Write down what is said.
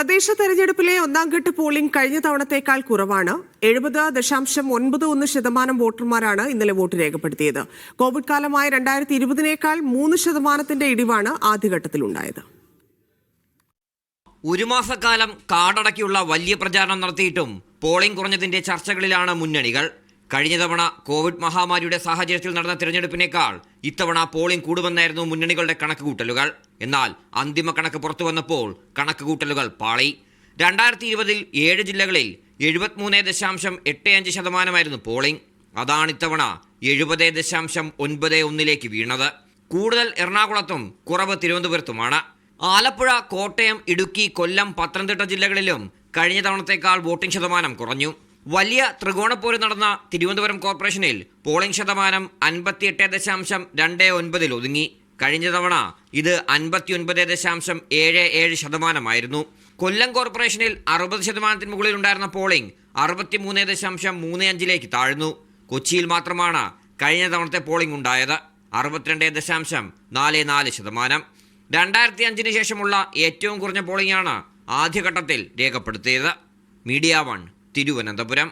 തദ്ദേശ തെരഞ്ഞെടുപ്പിലെ ഒന്നാം ഘട്ട പോളിംഗ് കഴിഞ്ഞ തവണത്തേക്കാൾ കുറവാണ്. എഴുപത് ദശാംശം ഒൻപത് ഒന്ന് ശതമാനം വോട്ടർമാരാണ് ഇന്നലെ വോട്ട് രേഖപ്പെടുത്തിയത്. കോവിഡ് കാലമായ രണ്ടായിരത്തി ഇരുപതിനേക്കാൾ മൂന്ന് ശതമാനത്തിന്റെ ഇടിവാണ് ആദ്യഘട്ടത്തിലുണ്ടായത്. ഒരു മാസക്കാലം കാടടക്കിയുള്ള വലിയ പ്രചാരണം നടത്തിയിട്ടും പോളിംഗ് കുറഞ്ഞതിന്റെ ചർച്ചകളിലാണ് മുന്നണികൾ. കഴിഞ്ഞ തവണ കോവിഡ് മഹാമാരിയുടെ സാഹചര്യത്തിൽ നടന്ന തിരഞ്ഞെടുപ്പിനേക്കാൾ ഇത്തവണ പോളിംഗ് കൂടുമെന്നായിരുന്നു മുന്നണികളുടെ കണക്കുകൂട്ടലുകൾ. എന്നാൽ അന്തിമ കണക്ക് പുറത്തു വന്നപ്പോൾ കണക്കുകൂട്ടലുകൾ പാളി. രണ്ടായിരത്തി ഇരുപതിൽ ഏഴ് ജില്ലകളിൽ എഴുപത്തിമൂന്ന് ദശാംശം എട്ട് അഞ്ച് ശതമാനമായിരുന്നു പോളിംഗ്. അതാണ് ഇത്തവണ എഴുപത് ദശാംശം ഒൻപത് ഒന്നിലേക്ക് വീണത്. കൂടുതൽ എറണാകുളത്തും കുറവ് തിരുവനന്തപുരത്തുമാണ്. ആലപ്പുഴ കോട്ടയം ഇടുക്കി കൊല്ലം പത്തനംതിട്ട ജില്ലകളിലും കഴിഞ്ഞ തവണത്തേക്കാൾ വോട്ടിംഗ് ശതമാനം കുറഞ്ഞു. വലിയ ത്രികോണപ്പോര് നടന്ന തിരുവനന്തപുരം കോർപ്പറേഷനിൽ പോളിംഗ് ശതമാനം അൻപത്തിയെട്ട് ദശാംശം രണ്ട് ഒൻപതിൽ ഒതുങ്ങി. കഴിഞ്ഞ തവണ ഇത് അൻപത്തിയൊൻപത് ദശാംശം ഏഴ് ഏഴ് ശതമാനമായിരുന്നു. കൊല്ലം കോർപ്പറേഷനിൽ അറുപത് ശതമാനത്തിന് മുകളിൽ ഉണ്ടായിരുന്ന പോളിംഗ് അറുപത്തിമൂന്ന് ദശാംശം മൂന്ന് അഞ്ചിലേക്ക് താഴ്ന്നു. കൊച്ചിയിൽ മാത്രമാണ് കഴിഞ്ഞ തവണത്തെ പോളിംഗ് ഉണ്ടായത്. അറുപത്തിരണ്ട് ദശാംശം നാല് നാല് ശതമാനം. രണ്ടായിരത്തി അഞ്ചിന് ശേഷമുള്ള ഏറ്റവും കുറഞ്ഞ പോളിംഗാണ് ആദ്യഘട്ടത്തിൽ രേഖപ്പെടുത്തിയത്. Media one Thiruvananthapuram.